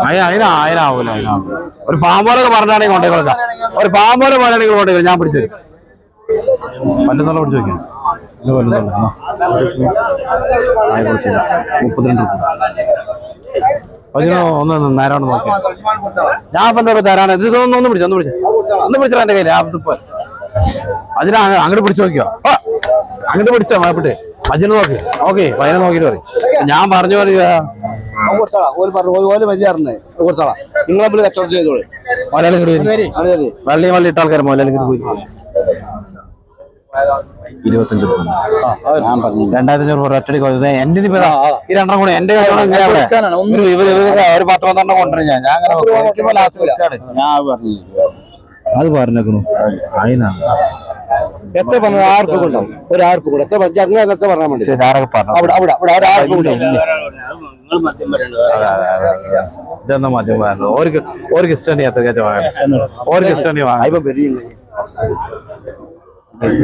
അതിന് അതിന് അതിനാവൂല അതിനാവൂല ഒരു പാമ്പോലൊക്കെ പറഞ്ഞാണെങ്കിൽ കൊണ്ടേ കൊടുക്കാം. ഒരു പാമ്പോലെ പറഞ്ഞാണെങ്കിൽ കൊണ്ടേ ഞാൻ പിടിച്ചു തരും. പല്ലുന്നുള്ള പിടിച്ചു വെക്കാം. ഇത് മുപ്പത്തിരണ്ട് രൂപ. ഒന്ന് നേരം നോക്കി. ഞാൻ ഇപ്പം എന്താ തരാണ് ഇത് ഇതൊന്നും ഒന്ന് പിടിച്ചു ഒന്ന് പിടിച്ചു. ഒന്ന് പിടിച്ചാ എന്റെ കയ്യിൽ അതിപ്പോ അതിനാ അങ്ങ- അങ്ങോട്ട് പിടിച്ചു നോക്കിയോ? അങ്ങോട്ട് പിടിച്ചോ മഴപ്പെട്ട് അജിന് നോക്ക്. ഓക്കെ പയ്യനെ നോക്കിട്ട് പറയും. ഞാൻ പറഞ്ഞു പറയുക കൊടുത്തോളാം. ഓൽ പറഞ്ഞു ഓൽ വലിയ അറിഞ്ഞേ കൊടുത്തോളാം. നിങ്ങളെ വിളി കച്ചവടം ചെയ്തോളൂ. ഇങ്ങോട്ട് വരും. വെള്ളി വള്ളി ഇട്ട ആൾക്കാർ മലയാളം ഇങ്ങോട്ട് പോയി. ഇരുപത്തഞ്ച് രൂപ ഞാൻ പറഞ്ഞു രണ്ടായിരത്തി അഞ്ഞൂറ് രൂപ ഒറ്റടി കൊടുത്തത്. എന്റെ ഈ രണ്ടെണ്ണം കൂടി എന്റെ ഒരു പത്ത് പന്ത്രണ്ടെണ്ണം കൊണ്ടുവരും ഞാൻ. ഞാൻ പറഞ്ഞു അത് പറഞ്ഞേക്കണു. അതിനാണ് എത്ര പറഞ്ഞു ആർക്കും ഉണ്ടാവും ഒരു ആർപ്പ് കൂടെ എത്ര പറഞ്ഞു അങ്ങനെ എത്ര പറഞ്ഞാൽ മതി. അവിടെ അവിടെ അവിടെ ഒരു ആർപ്പ് കൊണ്ടാവും ഇതൊന്നും മദ്യം പറഞ്ഞു ഓർക്ക് ഓർക്ക് ഇഷ്ടം എത്ര കയറ്റ വാങ്ങാൻ ഓർക്ക് ഇഷ്ടം വാങ്ങാൻ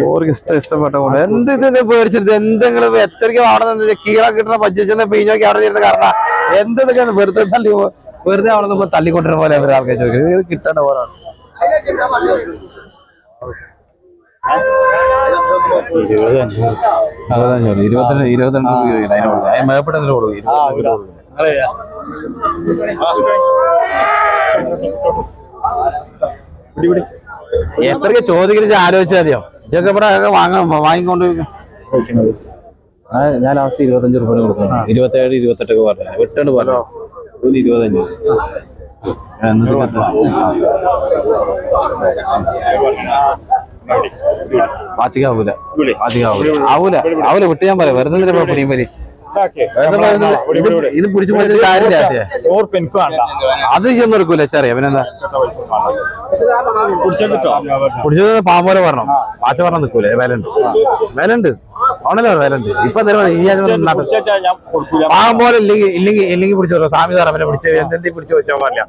ഓർക്ക് ഇഷ്ടം ഇഷ്ടപ്പെട്ട കൊണ്ട്. എന്ത് ഇത് പേടിച്ചിട്ട് എന്തെങ്കിലും എത്രയ്ക്ക് അവിടെ നിന്ന് കീറ കിട്ടുന്ന പച്ചിച്ചെന്ന് പിഞ്ഞോക്കി അവിടെ ഇരുന്ന് കാരണം. എന്ത് ഇതൊക്കെ വെറുതെ തള്ളി വെറുതെ അവിടെ നിന്ന് തള്ളിക്കൊണ്ടിരുന്ന പോലെ അവർ ആൾക്കാർ ചോദിക്കുന്നത്. ഇത് കിട്ടേണ്ട പോലാണ്. ഇരുപത്തഞ്ച് ഇരുപത്തിരണ്ട് ഇരുപത്തിരണ്ട് രൂപ ചോദിക്കുന്നത് അതിന് കൊടുക്കും. അതിന് മേപ്പെട്ടതിന് കൊടുക്കും? ഇരുപത്തിരണ്ട് രൂപ കൊടുക്കും. എത്രയ്ക്ക് ചോദിക്കുന്നത് ആലോചിച്ചാൽ മതിയോ? ഇതൊക്കെ ഇവിടെ ഒക്കെ വാങ്ങാൻ വാങ്ങിക്കൊണ്ട് ഞാൻ ലാസ്റ്റ് ഇരുപത്തഞ്ച് റുപ്യ കൊടുക്കണം ഇരുപത്തേഴ് ഇരുപത്തെട്ടൊക്കെ പറഞ്ഞു വിട്ടുണ്ട് പറഞ്ഞു ഒരു ഇരുപത്തഞ്ച് എന്നിട്ട് ആവൂല. ആവൂല. വിട്ട് ഞാൻ പറയാം. വെറുതെ പിടിയും പരി ഇത് പിടിച്ചു പോയിട്ട് കാര്യമില്ല ആശയെ. അത് ചെന്ന് എടുക്കൂല ചെറിയ പിന്നെന്താ? പിടിച്ചത് പാമ്പോലെ പറഞ്ഞു? ആച്ച പറഞ്ഞു നിക്കൂലേ വിലണ്ട് വിലണ്ട് ആണല്ലോ വിലണ്ട് ഇപ്പൊ വില ഉണ്ട് ഇപ്പൊ നാട്ടിൽ പാമ്പോലെ ഇല്ലെങ്കിൽ ഇല്ലെങ്കിൽ ഇല്ലെങ്കിൽ പിടിച്ചോ സ്വാമി സാർ പിന്നെ പിടിച്ചു എന്തെന്തി പിടിച്ചു വെച്ചാൽ പാടില്ല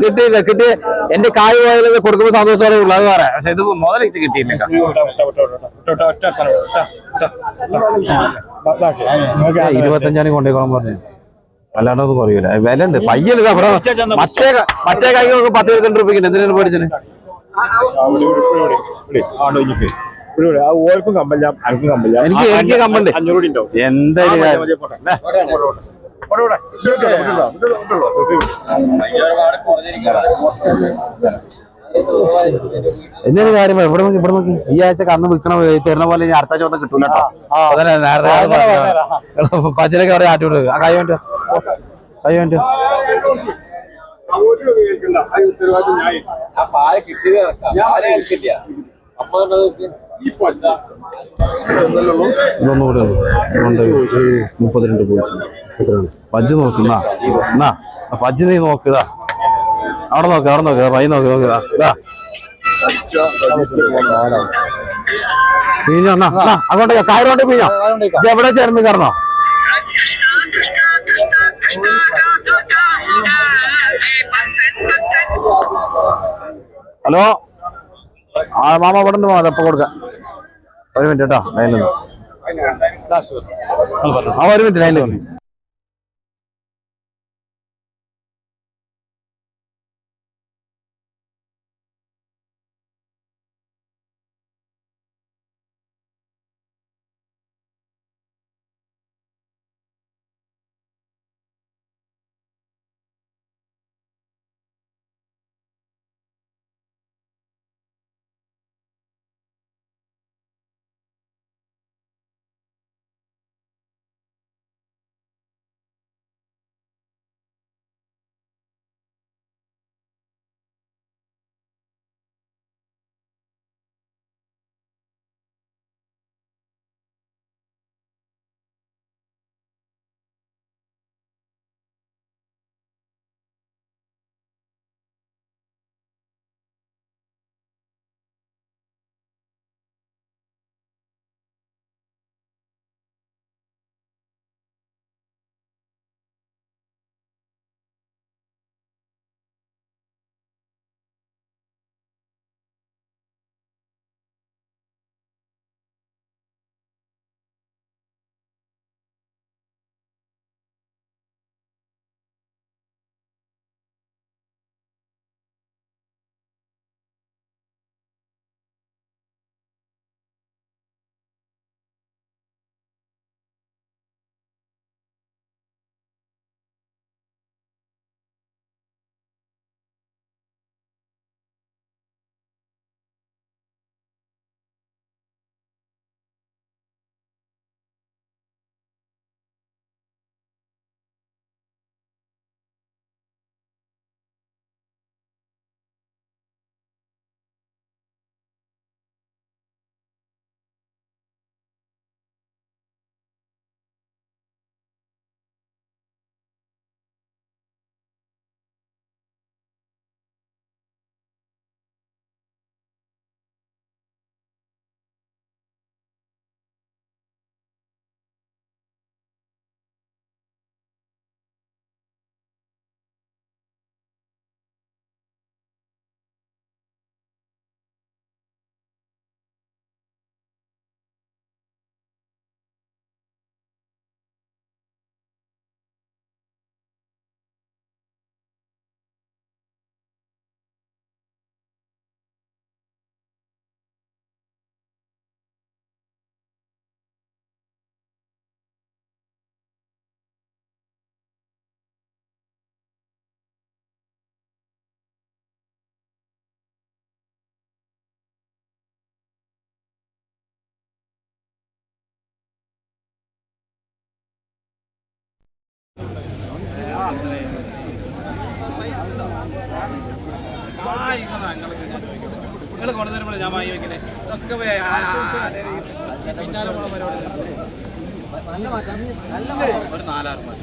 കിട്ടിയില്ല കിട്ടിയ എന്റെ കായ് പോയാലും കൊടുക്കുമ്പോൾ സന്തോഷത്തോടെ ഉള്ളത് പറയാം പക്ഷെ ഇത് മുതലിച്ച് കിട്ടിയില്ല ഇരുപത്തഞ്ചാണ് കൊണ്ടേക്കോളം പറഞ്ഞു. അല്ലാണ്ടത് പറയൂല. വില ഉണ്ട് പയ്യൽ ഇതാ ഇവിടെ മറ്റേ മറ്റേ കൈ നോക്കും പത്ത് ഇരുപത്തിരണ്ട് രൂപയ്ക്ക് എന്തിനാണ് പഠിച്ചത് ഓർക്കും കമ്പല്ല അനക്കും കമ്പല്ല എനിക്ക് എനിക്ക് കമ്പണ്ട്. അഞ്ഞൂറ് കൂടി ഉണ്ടാവും എന്തായാലും. എന്നൊരു കാര്യം ഇവിടെ നോക്കി ഇവിടെ നോക്കി. ഈ ആഴ്ച കന്ന് വിൽക്കണ തരുന്ന പോലെ ഇനി അടുത്ത ചോദ്യം കിട്ടൂല പച്ചിലൊക്കെ അവിടെ വിടുക. ആ കൈ വേണ്ട. കൈ വേണ്ട. ഇതൊന്നും കൂടെ മുപ്പത്തിരണ്ട് എത്രയാണ് പജ്ജ് നോക്കുന്നാ എന്നാ പജ്ജ് നീ. നോക്കുക അവിടെ നോക്ക് അവിടെ നോക്ക്. പൈ നോക്ക് നോക്കുക ഇതാ. എന്നാ അങ്ങോട്ടേക്ക് കായറോണ്ട് പീഞ്ഞോ. ഇത് എവിടെ ചേർന്ന് കയറണോ? ഹലോ? ആ മാമ ഇവിടെ മാമ എപ്പോ കൊടുക്കാം. ഒരു മിനിറ്റ് കേട്ടോ ലൈനിൽ ആ ഒരു മിനിറ്റ് ലൈനിൽ നിന്ന് നിങ്ങൾ കൊണ്ടുവരുമ്പോൾ ഞാൻ വാങ്ങി വെക്കണേ ഇതൊക്കെ പിന്നാലെ പോണ പരിപാടി ഒരു നാലാറ് മതി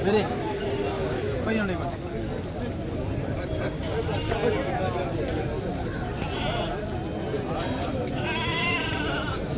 വരെ പയ്യുണ്ടേ